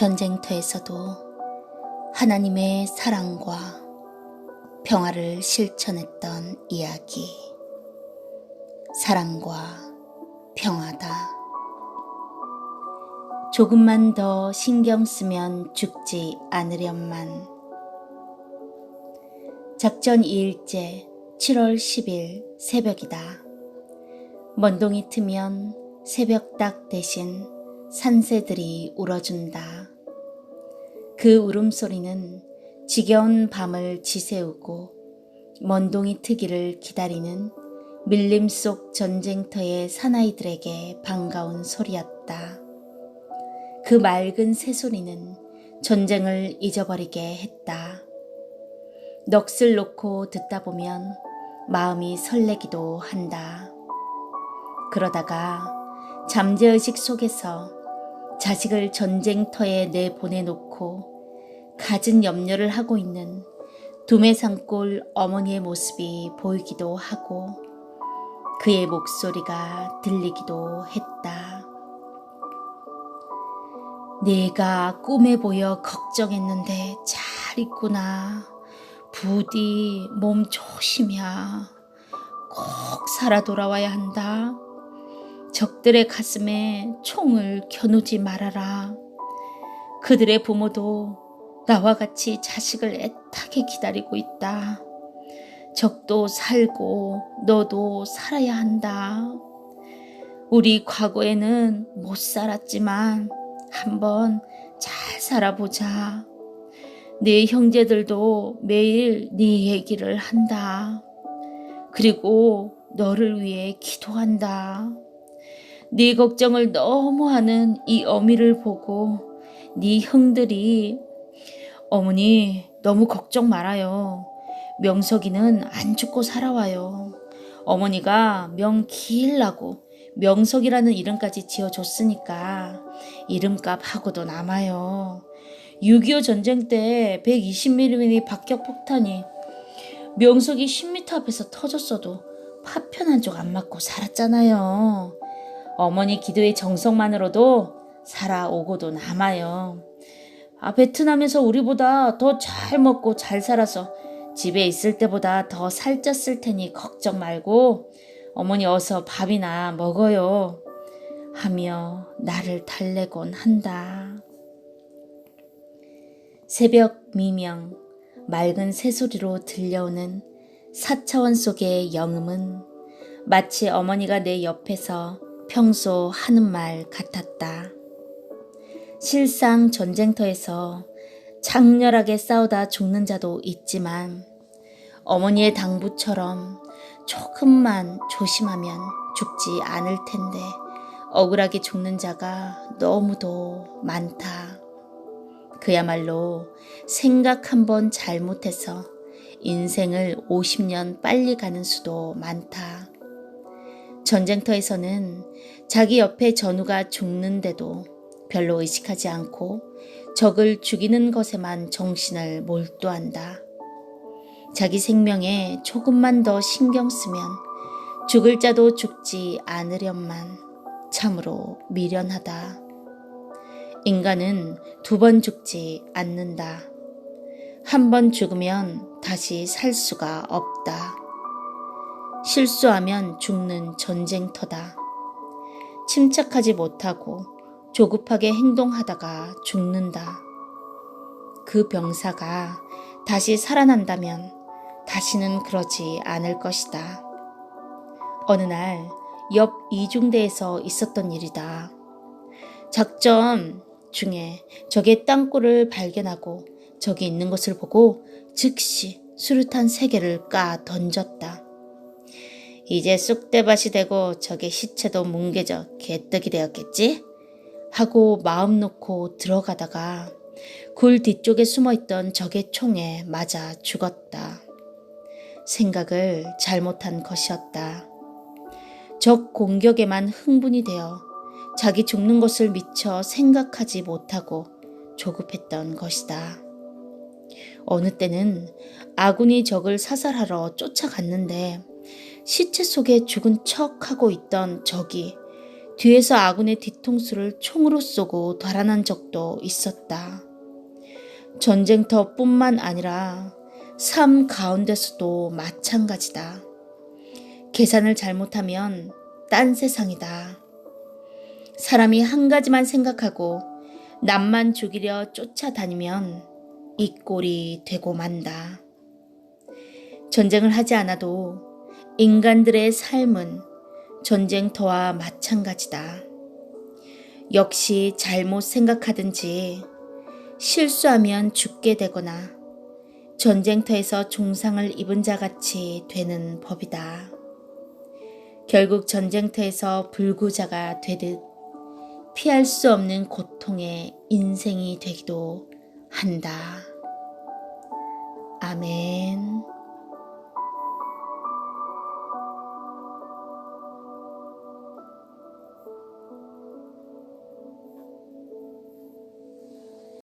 전쟁터에서도 하나님의 사랑과 평화를 실천했던 이야기. 사랑과 평화다. 조금만 더 신경 쓰면 죽지 않으련만. 작전 2일째 7월 10일 새벽이다. 먼동이 트면 새벽닭 대신 산새들이 울어준다. 그 울음소리는 지겨운 밤을 지새우고 먼동이 트기를 기다리는 밀림 속 전쟁터의 사나이들에게 반가운 소리였다. 그 맑은 새소리는 전쟁을 잊어버리게 했다. 넋을 놓고 듣다 보면 마음이 설레기도 한다. 그러다가 잠재의식 속에서 자식을 전쟁터에 내보내놓고 갖은 염려를 하고 있는 두메산골 어머니의 모습이 보이기도 하고 그의 목소리가 들리기도 했다. 내가 꿈에 보여 걱정했는데 잘 있구나. 부디 몸 조심이야. 꼭 살아 돌아와야 한다. 적들의 가슴에 총을 겨누지 말아라. 그들의 부모도 나와 같이 자식을 애타게 기다리고 있다. 적도 살고 너도 살아야 한다. 우리 과거에는 못 살았지만 한번 잘 살아보자. 네 형제들도 매일 네 얘기를 한다. 그리고 너를 위해 기도한다. 네 걱정을 너무 하는 이 어미를 보고 네 형들이 어머니 너무 걱정 말아요. 명석이는 안 죽고 살아와요. 어머니가 명 길라고 명석이라는 이름까지 지어줬으니까 이름값 하고도 남아요. 6.25 전쟁 때 120mm 박격 폭탄이 명석이 10m 앞에서 터졌어도 파편 한 쪽 안 맞고 살았잖아요. 어머니 기도의 정성만으로도 살아오고도 남아요. 아, 베트남에서 우리보다 더 잘 먹고 잘 살아서 집에 있을 때보다 더 살쪘을 테니 걱정 말고 어머니 어서 밥이나 먹어요. 하며 나를 달래곤 한다. 새벽 미명, 맑은 새소리로 들려오는 사차원 속의 영음은 마치 어머니가 내 옆에서 평소 하는 말 같았다. 실상 전쟁터에서 장렬하게 싸우다 죽는 자도 있지만 어머니의 당부처럼 조금만 조심하면 죽지 않을 텐데 억울하게 죽는 자가 너무도 많다. 그야말로 생각 한번 잘못해서 인생을 50년 빨리 가는 수도 많다. 전쟁터에서는 자기 옆에 전우가 죽는데도 별로 의식하지 않고 적을 죽이는 것에만 정신을 몰두한다. 자기 생명에 조금만 더 신경 쓰면 죽을 자도 죽지 않으련만 참으로 미련하다. 인간은 두 번 죽지 않는다. 한 번 죽으면 다시 살 수가 없다. 실수하면 죽는 전쟁터다. 침착하지 못하고 조급하게 행동하다가 죽는다. 그 병사가 다시 살아난다면 다시는 그러지 않을 것이다. 어느 날 옆 이중대에서 있었던 일이다. 작전 중에 적의 땅굴을 발견하고 적이 있는 것을 보고 즉시 수류탄 세 개를 까 던졌다. 이제 쑥대밭이 되고 적의 시체도 뭉개져 개떡이 되었겠지? 하고 마음 놓고 들어가다가 굴 뒤쪽에 숨어 있던 적의 총에 맞아 죽었다. 생각을 잘못한 것이었다. 적 공격에만 흥분이 되어 자기 죽는 것을 미처 생각하지 못하고 조급했던 것이다. 어느 때는 아군이 적을 사살하러 쫓아갔는데 시체 속에 죽은 척 하고 있던 적이 뒤에서 아군의 뒤통수를 총으로 쏘고 달아난 적도 있었다. 전쟁터뿐만 아니라 삶 가운데서도 마찬가지다. 계산을 잘못하면 딴 세상이다. 사람이 한 가지만 생각하고 남만 죽이려 쫓아다니면 이 꼴이 되고 만다. 전쟁을 하지 않아도 인간들의 삶은 전쟁터와 마찬가지다. 역시 잘못 생각하든지 실수하면 죽게 되거나 전쟁터에서 종상을 입은 자 같이 되는 법이다. 결국 전쟁터에서 불구자가 되듯 피할 수 없는 고통의 인생이 되기도 한다. 아멘.